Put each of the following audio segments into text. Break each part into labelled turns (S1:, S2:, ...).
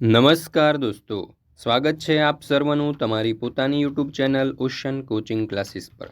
S1: નમસ્કાર દોસ્તો, સ્વાગત છે આપ સર્વનું તમારી પોતાની YouTube channel ocean coaching classes પર.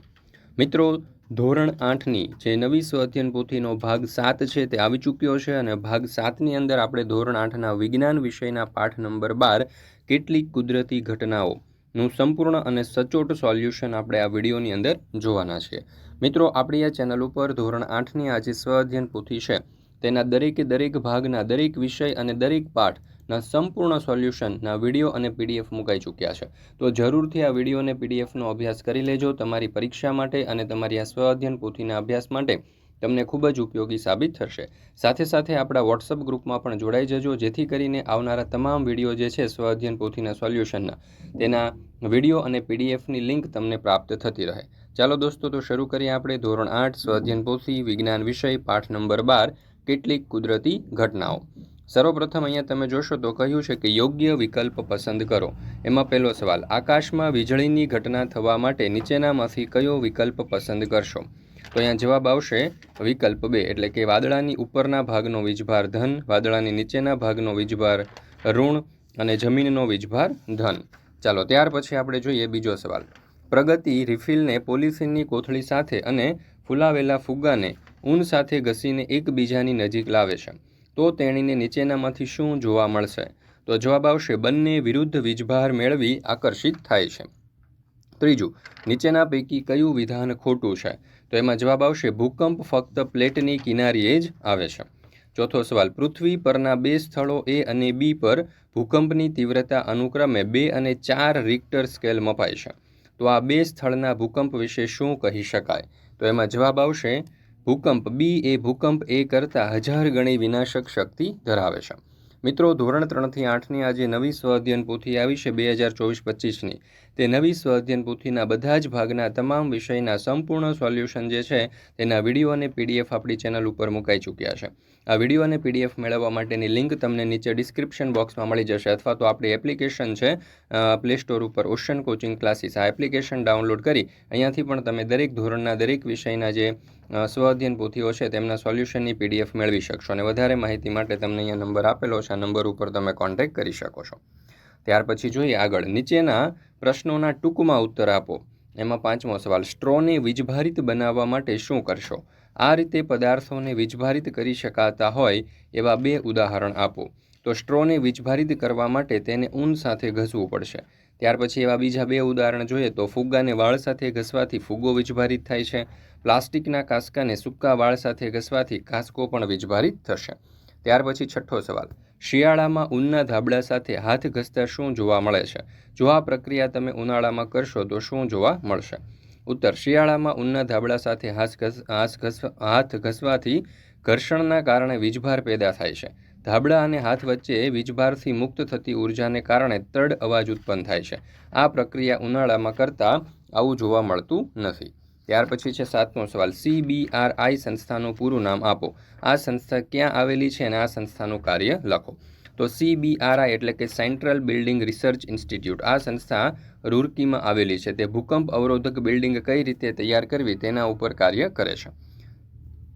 S1: મિત્રો, ધોરણ આઠની જે નવી સ્વઅધ્યયન પોથીનો ભાગ સાત છે તે આવી ચૂક્યો છે અને ભાગ સાતની અંદર આપણે ધોરણ આઠના વિજ્ઞાન વિષયના પાઠ નંબર બાર, કેટલીક કુદરતી ઘટનાઓનું સંપૂર્ણ અને સચોટ સોલ્યુશન આપણે આ વિડીયોની અંદર જોવાના છે. મિત્રો, આપણી આ ચેનલ ઉપર ધોરણ આઠની આ જે સ્વઅધ્યયન પોથી છે, તેના દરેકે દરેક ભાગના દરેક વિષય અને દરેક પાઠ ના સંપૂર્ણ સોલ્યુશનના વીડિયો અને પીડીએફ મુકાઈ ચૂક્યા છે. તો જરૂરથી આ વીડિયો અને પીડીએફનો અભ્યાસ કરી લેજો. તમારી પરીક્ષા માટે અને તમારી આ સ્વ અધ્યયન પોથીના અભ્યાસ માટે તમને ખૂબ જ ઉપયોગી સાબિત થશે. સાથે સાથે આપણા વોટ્સઅપ ગ્રુપમાં પણ જોડાઈ જજો, જેથી કરીને આવનારા તમામ વીડિયો જે છે સ્વ અધ્યયન પોથીના સોલ્યુશનના, તેના વીડિયો અને પીડીએફની લિંક તમને પ્રાપ્ત થતી રહે. ચાલો દોસ્તો, તો શરૂ કરીએ આપણે. ધોરણ આઠ, સ્વ પોથી, વિજ્ઞાન વિષય, પાઠ નંબર બાર, કેટલીક કુદરતી ઘટનાઓ. સર્વપ્રથમ અહીંયા તમે જોશો તો કહ્યું છે કે યોગ્ય વિકલ્પ પસંદ કરો. એમાં પહેલો સવાલ, આકાશમાં વીજળીની ઘટના થવા માટે નીચેનામાંથી કયો વિકલ્પ પસંદ કરશો? તો અહીંયા જવાબ આવશે વિકલ્પ બે, એટલે કે વાદળાની ઉપરના ભાગનો વીજભાર ધન, વાદળાની નીચેના ભાગનો વીજભાર ઋણ અને જમીનનો વીજભાર ધન. ચાલો, ત્યાર પછી આપણે જોઈએ બીજો સવાલ. પ્રગતિ રિફિલને પોલિથીનની કોથળી સાથે અને ફૂલાવેલા ફુગ્ગાને ઊન સાથે ઘસીને એકબીજાની નજીક લાવે છે. તો તેણીને નીચેનામાંથી શું જોવા મળશે? તો જવાબ આવશે, બંને વિરુદ્ધ વીજભાર મેળવી આકર્ષિત થાય છે. ત્રીજું, નીચેના પૈકી કયું વિધાન ખોટું છે? તો એમાં જવાબ આવશે, ભૂકંપ ફક્ત પ્લેટની કિનારીએ જ આવે છે. ચોથો સવાલ, પૃથ્વી પરના બે સ્થળો એ અને બી પર ભૂકંપની તીવ્રતા અનુક્રમે બે અને ચાર રિક્ટર સ્કેલ મપાય છે. તો આ બે સ્થળના ભૂકંપ વિશે શું કહી શકાય? તો એમાં જવાબ આવશે ભૂકંપ બી એ ભૂકંપ એ કરતાં હજાર ગણી વિનાશક શક્તિ ધરાવે છે. મિત્રો, ધોરણ ત્રણથી આઠની આજે નવી સ્વ અધ્યયન પોથી આવી છે બે હજાર ચોવીસ પચીસની. તે નવી સ્વ અધ્યયન પોથીના બધા જ ભાગના તમામ વિષયના સંપૂર્ણ સોલ્યુશન જે છે તેના વીડિયો અને પીડીએફ આપણી ચેનલ ઉપર મુકાઈ ચૂક્યા છે. આ વીડિયો અને પીડીએફ મેળવવા માટેની લિંક તમને નીચે ડિસ્ક્રિપ્શન બોક્સમાં મળી જશે અથવા તો આપણી એપ્લિકેશન છે પ્લે સ્ટોર ઉપર ઓશન કોચિંગ ક્લાસીસ આ એપ્લિકેશન ડાઉનલોડ કરી અહીંયાથી પણ તમે દરેક ધોરણના દરેક વિષયના જે સ્વ અધ્યયન પોથીઓ છે તેમના સોલ્યુશનની પીડીએફ મેળવી શકશો અને વધારે માહિતી માટે તમને અહીંયા નંબર આપેલો છે. આ નંબર ઉપર તમે કોન્ટેક્ટ કરી શકો છો. ત્યાર પછી જોઈએ આગળ. નીચેના પ્રશ્નોના ટૂંકમાં ઉત્તર આપો. એમાં પાંચમો સવાલ, સ્ટ્રોને વીજભારિત બનાવવા માટે શું કરશો? આ રીતે પદાર્થોને વીજભારિત કરી શકાતા હોય એવા બે ઉદાહરણ આપો. તો સ્ટ્રોને વીજભારિત કરવા માટે તેને ઊન સાથે ઘસવું પડશે. ત્યાર પછી એવા બીજા બે ઉદાહરણ જોઈએ તો ફુગ્ગાને વાળ સાથે ઘસવાથી ફુગ્ગો વીજભારિત થાય છે. પ્લાસ્ટિકના કાસકાને સૂકા વાળ સાથે ઘસવાથી કાંસકો પણ વીજભારિત થશે. ત્યાર પછી છઠ્ઠો સવાલ. શિયાળામાં ઊનના ધાબળા સાથે હાથ ઘસતા શું જોવા મળે છે? જો આ પ્રક્રિયા તમે ઉનાળામાં કરશો તો શું જોવા મળશે? ઉત્તર શિયાળામાં ઊનના ધાબળા સાથે હાથ ઘસ હાથ ઘસવાથી ઘર્ષણના કારણે વીજભાર પેદા થાય છે. ધાબળા અને હાથ વચ્ચે વીજભારથી મુક્ત થતી ઉર્જાને કારણે તડ અવાજ ઉત્પન્ન થાય છે. આ પ્રક્રિયા ઉનાળામાં કરતાં આવું જોવા મળતું નથી. ત્યાર પછી છે સાતમો સવાલ. સીબીઆરઆઈ સંસ્થાનું પૂરું નામ આપો. આ સંસ્થા ક્યાં આવેલી છે અને આ સંસ્થાનું કાર્ય લખો. તો સીબીઆરઆઈ એટલે કે સેન્ટ્રલ બિલ્ડિંગ રિસર્ચ ઇન્સ્ટિટ્યૂટ આ સંસ્થા રૂરકીમાં આવેલી છે. તે ભૂકંપ અવરોધક બિલ્ડિંગ કઈ રીતે તૈયાર કરવી તેના ઉપર કાર્ય કરે છે.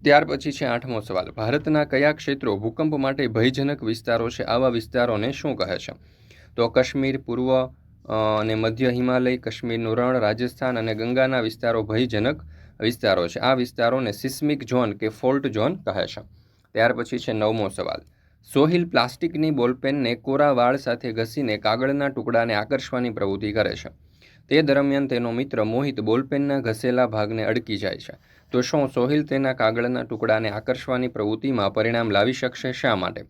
S1: ત્યાર પછી છે આઠમો સવાલ. ભારતના કયા ક્ષેત્રો ભૂકંપ માટે ભયજનક વિસ્તારો છે? આવા વિસ્તારોને શું કહે છે? તો કાશ્મીર, પૂર્વ અને મધ્ય હિમાલય, કાશ્મીરનું રણ, રાજસ્થાન અને ગંગાના વિસ્તારો ભયજનક વિસ્તારો છે. આ વિસ્તારોને સિસ્મિક ઝોન કે ફોલ્ટ ઝોન કહે છે. ત્યાર પછી છે નવમો સવાલ. સોહિલ પ્લાસ્ટિકની બોલપેનને કોરા વાળ સાથે ઘસીને કાગળના ટુકડાને આકર્ષવાની પ્રવૃત્તિ કરે છે. તે દરમિયાન તેનો મિત્ર મોહિત બોલપેનના ઘસેલા ભાગને અડકી જાય છે. તો શું સોહિલ તેના કાગળના ટુકડાને આકર્ષવાની પ્રવૃત્તિમાં પરિણામ લાવી શકશે શા માટે?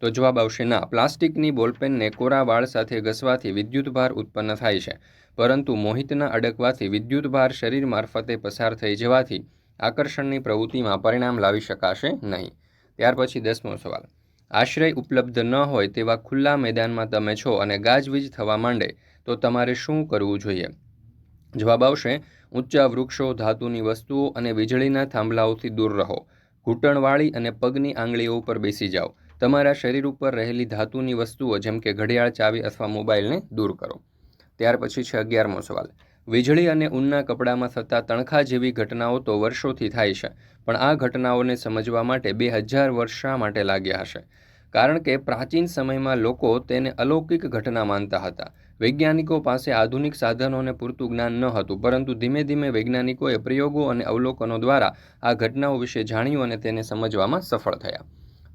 S1: તો જવાબ આવશે ના. પ્લાસ્ટિકની બોલપેનને કોરા વાળ સાથે ઘસવાથી વિદ્યુતભાર ઉત્પન્ન થાય છે. પરંતુ મોહિતના અડકવાથી વિદ્યુતભાર શરીર મારફતે પસાર થઈ જવાથી આકર્ષણની પ્રવૃત્તિમાં પરિણામ લાવી શકાશે નહીં. ત્યાર પછી દસમો સવાલ. આશ્રય ઉપલબ્ધ ન હોય તેવા ખુલ્લા મેદાનમાં તમે છો અને ગાજવીજ થવા માંડે, તો તમારે શું કરવું જોઈએ? જવાબ આવશે, ઊંચા વૃક્ષો, ધાતુની વસ્તુઓ અને વીજળીના થાંભલાઓથી દૂર રહો. ઘૂંટણવાળી અને પગની આંગળીઓ ઉપર બેસી જાઓ. તમારા શરીર ઉપર રહેલી ધાતુની વસ્તુઓ, જેમ કે ઘડિયાળ, ચાવી અથવા મોબાઈલને દૂર કરો. ત્યાર પછી છે અગિયારમો સવાલ. વીજળી અને ઊનના કપડામાં થતા તણખા જેવી ઘટનાઓ તો વર્ષોથી થાય છે, પણ આ ઘટનાઓને સમજવા માટે બે હજાર વર્ષ શા માટે લાગ્યા હશે? કારણ કે પ્રાચીન સમયમાં લોકો તેને અલૌકિક ઘટના માનતા હતા. વૈજ્ઞાનિકો પાસે આધુનિક સાધનોને પૂરતું જ્ઞાન ન હતું, પરંતુ ધીમે ધીમે વૈજ્ઞાનિકોએ પ્રયોગો અને અવલોકનો દ્વારા આ ઘટનાઓ વિશે જાણ્યું અને તેને સમજવામાં સફળ થયા.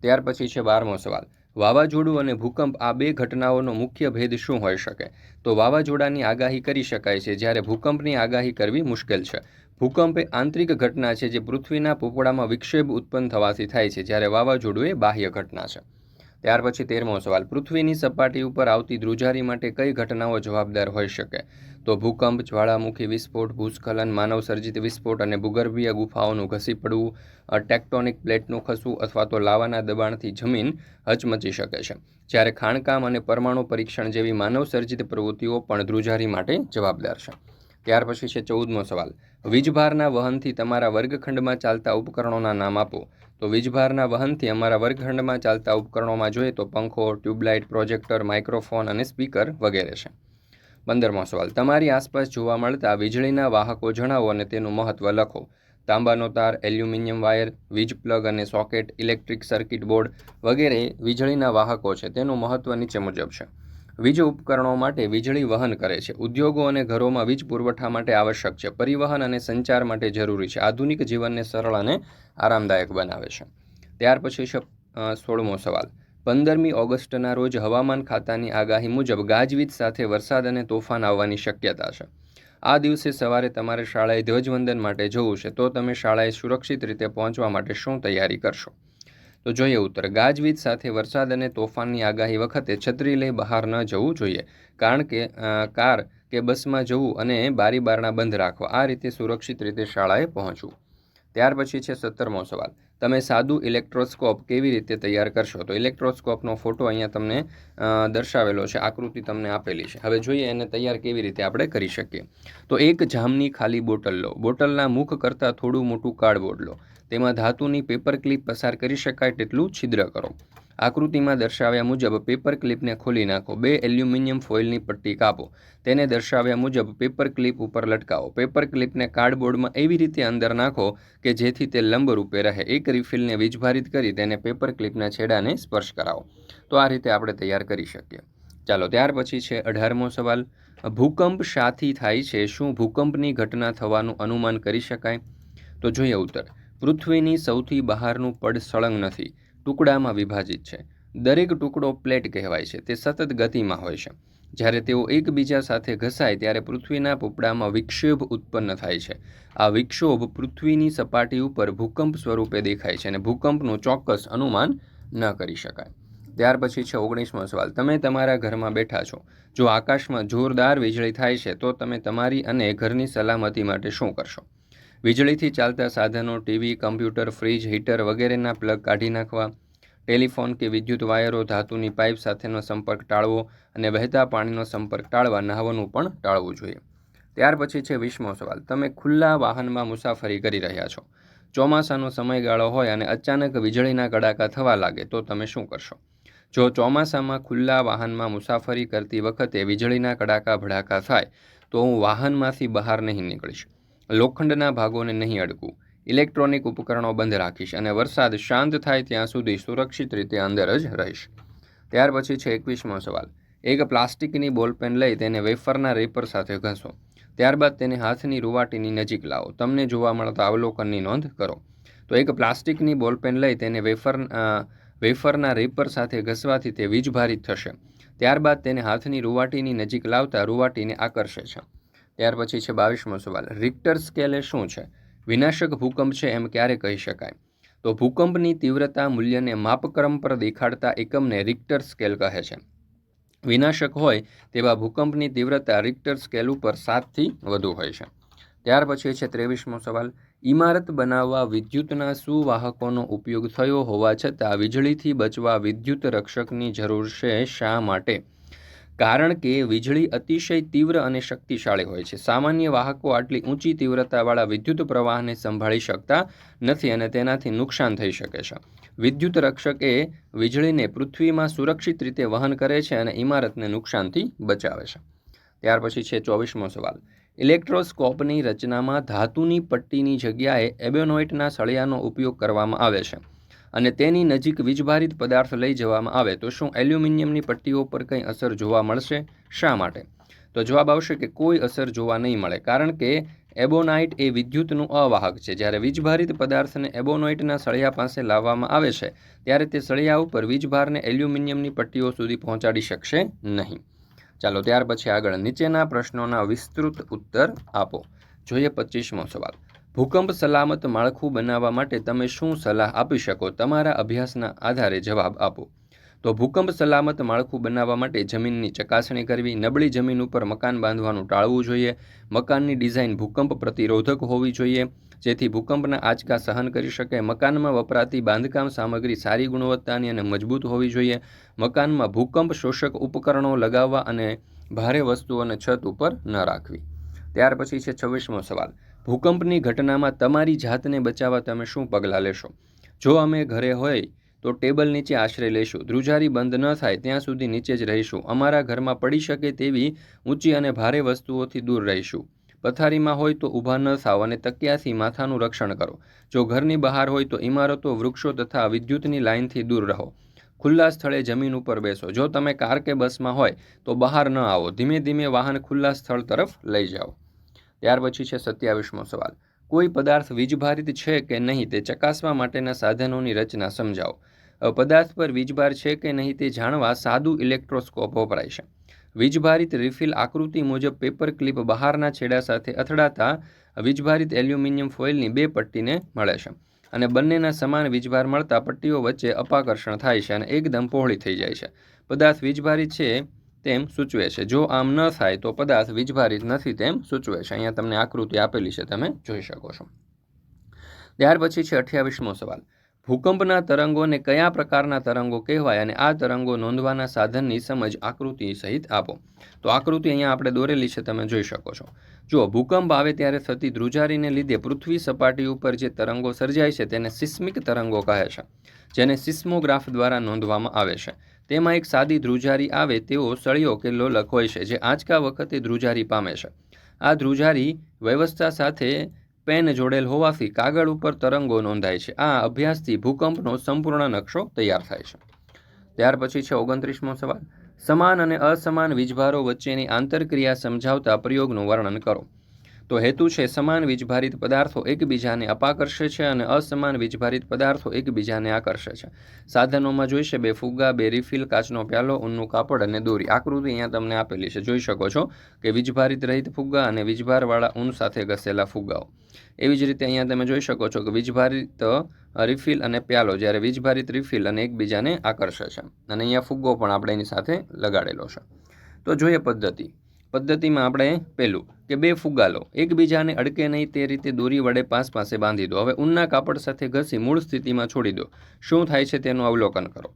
S1: ત્યાર પછી છે બારમો સવાલ. વાવાઝોડું અને ભૂકંપ આ બે ઘટનાઓનો મુખ્ય ભેદ શું હોઈ શકે? તો વાવાઝોડાની આગાહી કરી શકાય છે, જ્યારે ભૂકંપની આગાહી કરવી મુશ્કેલ છે. ભૂકંપ એ આંતરિક ઘટના છે જે પૃથ્વીના પોપડામાં વિક્ષેપ ઉત્પન્ન થવાથી થાય છે, જ્યારે વાવાઝોડું એ બાહ્ય ઘટના છે. ત્યાર પછી તેરમો સવાલ પૃથ્વીની સપાટી ઉપર આવતી ધ્રુજારી માટે કઈ ઘટનાઓ જવાબદાર હોઈ શકે? તો ભૂકંપ, જ્વાળામુખી વિસ્ફોટ, ભૂસ્ખલન માનવ સર્જિત વિસ્ફોટ અને ભૂગર્ભીય ગુફાઓનું ઘસી પડવું ટેક્ટોનિક પ્લેટનું ખસવું અથવા તો લાવાના દબાણથી જમીન હચમચી શકે છે. જ્યારે ખાણકામ અને પરમાણુ પરીક્ષણ જેવી માનવ સર્જિત પ્રવૃત્તિઓ પણ ધ્રુજારી માટે જવાબદાર છે. ત્યાર પછી છે ચૌદમો સવાલ. વીજભારના વહનથી તમારા વર્ગખંડમાં ચાલતા ઉપકરણોના નામ આપો. તો વીજભારના વહનથી અમારા વર્ગખંડમાં ચાલતા ઉપકરણોમાં જોઈએ તો પંખો, ટ્યુબલાઇટ, પ્રોજેક્ટર, માઇક્રોફોન અને સ્પીકર વગેરે છે. પંદરમો સવાલ. તમારી આસપાસ જોવા મળતા વીજળીના વાહકો જણાવો અને તેનું મહત્ત્વ લખો. તાંબાનો તાર, એલ્યુમિનિયમ વાયર, વીજ પ્લગ અને સોકેટ, ઇલેક્ટ્રિક સર્કિટ બોર્ડ વગેરે વીજળીના વાહકો છે. તેનું મહત્ત્વ નીચે મુજબ છે. વીજ ઉપકરણો માટે વીજળી વહન કરે છે. ઉદ્યોગો અને ઘરોમાં વીજ પુરવઠા માટે આવશ્યક છે. પરિવહન અને સંચાર માટે જરૂરી છે. આધુનિક જીવનને સરળ અને આરામદાયક બનાવે છે. ત્યાર પછી છે સોળમો સવાલ. પંદરમી ઓગસ્ટના રોજ હવામાન ખાતાની આગાહી મુજબ ગાજવીજ સાથે વરસાદ અને તોફાન આવવાની શક્યતા છે. આ દિવસે સવારે તમારે શાળાએ ધ્વજવંદન માટે જવું છે. તો તમે શાળાએ સુરક્ષિત રીતે પહોંચવા માટે શું તૈયારી કરશો? તો જોઈએ ઉત્તર. ગાજવીજ સાથે વરસાદ અને તોફાનની આગાહી વખતે છત્રી લઈ બહાર ન જવું જોઈએ. કારણ કે કાર કે બસમાં જવું અને બારી બારણા બંધ રાખવા, આ રીતે સુરક્ષિત રીતે શાળાએ પહોંચવું. ત્યાર પછી છે સત્તરમો સવાલ. તમે સાદું ઇલેક્ટ્રોસ્કોપ કેવી રીતે તૈયાર કરશો? તો ઇલેક્ટ્રોસ્કોપનો ફોટો અહીંયા તમને દર્શાવેલો છે. આકૃતિ તમને આપેલી છે. હવે જોઈએ એને તૈયાર કેવી રીતે આપણે કરી શકીએ. તો એક જામની ખાલી બોટલ લો. બોટલના મુખ કરતાં થોડું મોટું કાર્ડબોર્ડ લો. તેમાં ધાતુની પેપર ક્લિપ પસાર કરી શકાય તેટલું છિદ્ર કરો. આકૃતિમાં દર્શાવ્યા મુજબ પેપર ક્લિપને ખોલી નાખો. બે એલ્યુમિનિયમ ફોઇલની પટ્ટી કાપો. તેને દર્શાવ્યા મુજબ પેપર ક્લિપ ઉપર લટકાવો. પેપર ક્લિપને કાર્ડબોર્ડમાં એવી રીતે અંદર નાખો કે જેથી તે લંબરૂપે રહે. એક રિફિલને વીજભારિત કરી તેને પેપર ક્લિપના છેડાને સ્પર્શ કરાવો. તો આ રીતે આપણે તૈયાર કરી શકીએ. ચાલો, ત્યાર પછી છે અઢારમો સવાલ. ભૂકંપ શાથી થાય છે. શું ભૂકંપની ઘટના થવાનું અનુમાન કરી શકાય? તો જોઈએ ઉત્તર. પૃથ્વીની સૌથી બહારનું પડ સળંગ નથી, ટુકડામાં વિભાજિત છે. દરેક ટુકડો પ્લેટ કહેવાય છે, તે સતત ગતિમાં હોય છે. જ્યારે તેઓ એકબીજા સાથે ઘસાય, ત્યારે પૃથ્વીના પોપડામાં વિક્ષોભ ઉત્પન્ન થાય છે. આ વિક્ષોભ પૃથ્વીની સપાટી ઉપર ભૂકંપ સ્વરૂપે દેખાય છે અને ભૂકંપનું ચોક્કસ અનુમાન ન કરી શકાય. ત્યાર પછી છે ઓગણીસમો સવાલ. તમે તમારા ઘરમાં બેઠા છો. જો આકાશમાં જોરદાર વીજળી થાય છે, તો તમે તમારી અને ઘરની સલામતી માટે શું કરશો? વીજળીથી ચાલતા સાધનો, ટીવી, કમ્પ્યુટર, ફ્રીજ, હીટર વગેરેના પ્લગ કાઢી નાખવા, ટેલિફોન કે વિદ્યુત વાયરો, ધાતુની પાઇપ સાથેનો સંપર્ક ટાળવો અને વહેતા પાણીનો સંપર્ક ટાળવા, નહાવાનું પણ ટાળવું જોઈએ. ત્યાર પછી છે વીસમો સવાલ. તમે ખુલ્લા વાહનમાં મુસાફરી કરી રહ્યા છો. ચોમાસાનો સમયગાળો હોય અને અચાનક વીજળીના કડાકા થવા લાગે, તો તમે શું કરશો? જો ચોમાસામાં ખુલ્લા વાહનમાં મુસાફરી કરતી વખતે વીજળીના કડાકા ભડાકા થાય, તો હું વાહનમાંથી બહાર નહીં નીકળીશ. લોખંડના ભાગોને નહીં અડકું ઇલેક્ટ્રોનિક ઉપકરણો બંધ રાખીશ અને વરસાદ શાંત થાય ત્યાં સુધી સુરક્ષિત રીતે અંદર જ રહીશ. ત્યાર પછી છે એકવીસમો સવાલ. એક પ્લાસ્ટિકની બોલપેન લઈ તેને વેફરના રેપર સાથે ઘસો. ત્યારબાદ તેને હાથની રૂવાટીની નજીક લાવો. તમને જોવા મળતા અવલોકનની નોંધ કરો. તો એક પ્લાસ્ટિકની બોલપેન લઈ તેને વેફર વેફરના રેપર સાથે ઘસવાથી તે વીજભારિત થશે. ત્યારબાદ તેને હાથની રૂવાટીની નજીક લાવતા રૂવાટીને આકર્ષે છે. ત્યાર પછી છે બાવીસમો સવાલ. રિક્ટર સ્કેલ શું છે? વિનાશક ભૂકંપ છે એમ ક્યારે કહી શકાય? તો ભૂકંપની તીવ્રતા મૂલ્યને માપક્રમ પર દેખાડતા એકમને રિક્ટર સ્કેલ કહે છે. વિનાશક હોય તેવા ભૂકંપની તીવ્રતા રિક્ટર સ્કેલ ઉપર સાતથી વધુ હોય છે. ત્યાર પછી છે ત્રેવીસમો સવાલ. ઇમારત બનાવવા વિદ્યુતના સુવાહકોનો ઉપયોગ થયો હોવા છતાં વીજળીથી બચવા વિદ્યુત રક્ષકની જરૂર છે શા માટે? કારણ કે વીજળી અતિશય તીવ્ર અને શક્તિશાળી હોય છે. સામાન્ય વાહકો આટલી ઊંચી તીવ્રતાવાળા વિદ્યુત પ્રવાહને સંભાળી શકતા નથી અને તેનાથી નુકસાન થઈ શકે છે. વિદ્યુત રક્ષક એ વીજળીને પૃથ્વીમાં સુરક્ષિત રીતે વહન કરે છે અને ઇમારતને નુકસાનથી બચાવે છે. ત્યાર પછી છે ચોવીસમો સવાલ. ઇલેક્ટ્રોસ્કોપની રચનામાં ધાતુની પટ્ટીની જગ્યાએ એબેનોઇટના સળિયાનો ઉપયોગ કરવામાં આવે છે. અને તેની નજીક વીજભારિત પદાર્થ લઈ જવામાં આવે, તો શું એલ્યુમિનિયમની પટ્ટીઓ પર કંઈ અસર જોવા મળશે? શા માટે? તો જવાબ આવશે કે કોઈ અસર જોવા નહીં મળે, કારણ કે એબોનાઇટ એ વિદ્યુતનું અવાહક છે. જ્યારે વીજભારિત પદાર્થને એબોનાઇટના સળિયા પાસે લાવવામાં આવે છે, ત્યારે તે સળિયા ઉપર વીજભારને એલ્યુમિનિયમની પટ્ટીઓ સુધી પહોંચાડી શકશે નહીં. ચાલો ત્યાર પછી આગળ નીચેના પ્રશ્નોના વિસ્તૃત ઉત્તર આપો. જોઈએ પચીસમો સવાલ. ભૂકંપ સલામત માળખું બનાવવા માટે તમે શું સલાહ આપી શકો? તમારા અભ્યાસના આધારે જવાબ આપો. તો ભૂકંપ સલામત માળખું બનાવવા માટે જમીનની ચકાસણી કરવી, નબળી જમીન ઉપર મકાન બાંધવાનું ટાળવું જોઈએ. મકાનની ડિઝાઇન ભૂકંપ પ્રતિરોધક હોવી જોઈએ, જેથી ભૂકંપના આંચકા સહન કરી શકે મકાનમાં વપરાતી બાંધકામ સામગ્રી સારી ગુણવત્તાની અને મજબૂત હોવી જોઈએ. મકાનમાં ભૂકંપ શોષક ઉપકરણો લગાવવા અને ભારે વસ્તુઓને છત ઉપર ન રાખવી. ત્યાર પછી છે છવ્વીસમો સવાલ. ભૂકંપની ઘટનામાં તમારી જાતને બચાવવા તમે શું પગલાં લેશો? જો અમે ઘરે હોય તો ટેબલ નીચે આશરે લઈશું ધ્રુજારી બંધ ન થાય, ત્યાં સુધી નીચે જ રહીશું. અમારા ઘરમાં પડી શકે તેવી ઊંચી અને ભારે વસ્તુઓથી દૂર રહીશું. પથારીમાં હોય તો ઊભા ન થાવ અને તકિયાથી માથાનું રક્ષણ કરો. જો ઘરની બહાર હોય તો ઇમારતો, વૃક્ષો તથા વિદ્યુતની લાઇનથી દૂર રહો. ખુલ્લા સ્થળે જમીન ઉપર બેસો. જો તમે કાર કે બસમાં હોય તો બહાર ન આવો. ધીમે ધીમે વાહન ખુલ્લા સ્થળ તરફ લઈ જાઓ. ત્યાર પછી છે સત્યાવીસમો સવાલ. કોઈ પદાર્થ વીજભારિત છે કે નહીં તે ચકાસવા માટેના સાધનોની રચના સમજાવો. પદાર્થ પર વીજભાર છે કે નહીં તે જાણવા સાદું ઇલેક્ટ્રોસ્કોપ વપરાય છે. વીજભારિત રિફિલ આકૃતિ મુજબ પેપર ક્લિપ બહારના છેડા સાથે અથડાતા વીજભારિત એલ્યુમિનિયમ ફોઇલની બે પટ્ટીને મળે છે. અને બંનેના સમાન વીજભાર મળતા પટ્ટીઓ વચ્ચે અપાકર્ષણ થાય છે અને એકદમ પહોળી થઈ જાય છે. પદાર્થ વીજભારિત છે તેમ સૂચવે છે. જો આમ ન થાય તો પદાર્થ વીજભારિત નથી તેમ સૂચવે છે. અહીંયા તમને આકૃતિ આપેલી છે, તમે જોઈ શકો છો. ત્યાર પછી છે અઠ્યાવીસમો સવાલ. ભૂકંપના તરંગોને કયા પ્રકારના તરંગો કહેવાય અને આ તરંગો નોંધવાના સાધનની સમજ આકૃતિ સહિત આપો. તો આકૃતિ અહીંયા આપણે દોરેલી છે, તમે જોઈ શકો છો. જો ભૂકંપ આવે ત્યારે થતી ધ્રુજારીને લીધે પૃથ્વી સપાટી ઉપર જે તરંગો સર્જાય છે તેને સિસ્મિક તરંગો કહે છે, જેને સિસ્મોગ્રાફ દ્વારા નોંધવામાં આવે છે. તેમાં એક સાદી ધ્રુજારી આવે તેવો સળિયો કે લોલક હોય છે, જે આંચકા વખતે ધ્રુજારી પામે છે. આ ધ્રુજારી વ્યવસ્થા સાથે પેન જોડેલ હોવાથી કાગળ ઉપર તરંગો નોંધાય છે. આ અભ્યાસથી ભૂકંપનો સંપૂર્ણ નકશો તૈયાર થાય છે. ત્યાર પછી છે ઓગણત્રીસમો સવાલ. સમાન અને અસમાન વીજભારો વચ્ચેની આંતરક્રિયા સમજાવતા પ્રયોગનું વર્ણન કરો. તો હેતુ છે, સમાન વીજભારિત પદાર્થો એકબીજાને અપાકર્ષે છે અને અસમાન વીજભારિત પદાર્થો એકબીજાને આકર્ષે છે. સાધનોમાં જોઈશે બે ફુગ્ગા, બે રિફિલ કાચનો પ્યાલો, ઊનનું કાપડ અને દોરી. આકૃતિ અહીંયા તમને આપેલી છે, જોઈ શકો છો કે વીજભારિત રહિત ફુગ્ગા અને વીજભારવાળા ઊન સાથે ઘસેલા ફુગ્ગાઓ. એવી જ રીતે અહીંયા તમે જોઈ શકો છો કે વીજભારિત રિફિલ અને પ્યાલો જ્યારે વીજભારિત રિફિલ અને એકબીજાને આકર્ષે છે. અને અહીંયા ફુગ્ગો પણ આપણે એની સાથે લગાડેલો છે. તો જોઈએ પદ્ધતિ. પદ્ધતિમાં આપણે પહેલું કે બે ફુગ્ગા લો એકબીજાને અડકે નહીં, તે રીતે દોરી વડે પાસ પાસે બાંધી દો. હવે ઊનના કાપડ સાથે ઘસી મૂળ સ્થિતિમાં છોડી દો. શું થાય છે તેનું અવલોકન કરો.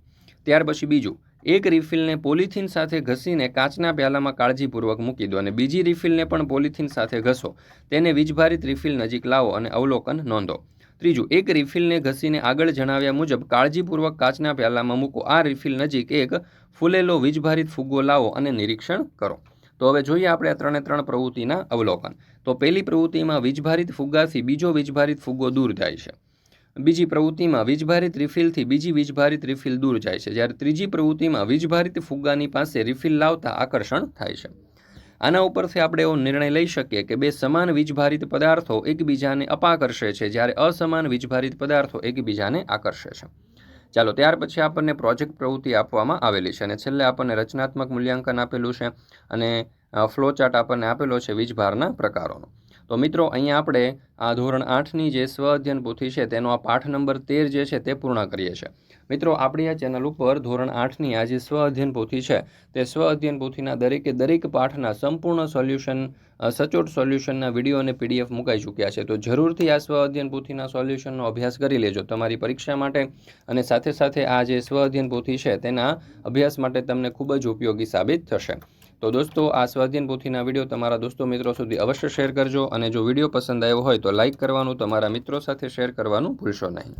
S1: ત્યાર પછી બીજું, એક રિફિલને પોલિથીન સાથે ઘસીને કાચના પ્યાલામાં કાળજીપૂર્વક મૂકી દો અને બીજી રિફિલને પણ પોલિથીન સાથે ઘસો. તેને વીજભારિત રિફિલ નજીક લાવો અને અવલોકન નોંધો. ત્રીજું, એક રિફિલને ઘસીને આગળ જણાવ્યા મુજબ કાળજીપૂર્વક કાચના પ્યાલામાં મૂકો. આ રિફિલ નજીક એક ફૂલેલો વીજભારિત ફુગ્ગો લાવો અને નિરીક્ષણ કરો. તો હવે જોઈએ આપણે આ ત્રણે ત્રણ પ્રવૃત્તિના અવલોકન. તો પહેલી પ્રવૃત્તિમાં વીજભારિત ફુગ્ગાથી બીજો વીજભારિત ફુગ્ગો દૂર જાય છે. બીજી પ્રવૃત્તિમાં વીજભારિત રિફિલથી બીજી વીજભારિત રિફિલ દૂર જાય છે. જ્યારે ત્રીજી પ્રવૃત્તિમાં વીજભારિત ફુગ્ગાની પાસે રિફિલ લાવતા આકર્ષણ થાય છે. આના ઉપરથી આપણે એવો નિર્ણય લઈ શકીએ કે બે સમાન વીજભારિત પદાર્થો એકબીજાને અપાકર્ષે છે, જ્યારે અસમાન વીજભારિત પદાર્થો એકબીજાને આકર્ષે છે. ચાલો, ત્યાર પછી આપણને પ્રોજેક્ટ પ્રવૃત્તિ આપવામાં આવેલી છે અને છેલ્લે આપણને રચનાત્મક મૂલ્યાંકન આપેલું છે અને ફ્લો ચાર્ટ આપણને આપેલો છે વીજભારના પ્રકારોનો. તો મિત્રો, અહીંયા આપણે આ ધોરણ આઠની જે સ્વ અધ્યયન પોથી છે તેનો આ પાઠ નંબર તેર જે છે તે પૂર્ણ કરીએ છીએ. મિત્રો, આપણી આ ચેનલ ઉપર ધોરણ આઠની આ જે સ્વ અધ્યયન પોથી છે. તે સ્વ અધ્યયન પોથીના દરેકે દરેક પાઠના સંપૂર્ણ સોલ્યુશન સચોટ સોલ્યુશનના વીડિયો અને પીડીએફ મુકાઈ ચૂક્યા છે. તો જરૂરથી આ સ્વ અધ્યયન પોથીના સોલ્યુશનનો અભ્યાસ કરી લેજો તમારી પરીક્ષા માટે અને સાથે સાથે આ જે સ્વ અધ્યયન પોથી છે તેના અભ્યાસ માટે તમને ખૂબ જ ઉપયોગી સાબિત થશે. તો દોસ્તો, આ સ્વાધ્યન પોથીના વીડિયો તમારા દોસ્તો મિત્રો સુધી અવશ્ય શેર કરજો અને જો વીડિયો પસંદ આવ્યો હોય તો લાઇક કરવાનું, તમારા મિત્રો સાથે શેર કરવાનું ભૂલશો નહીં.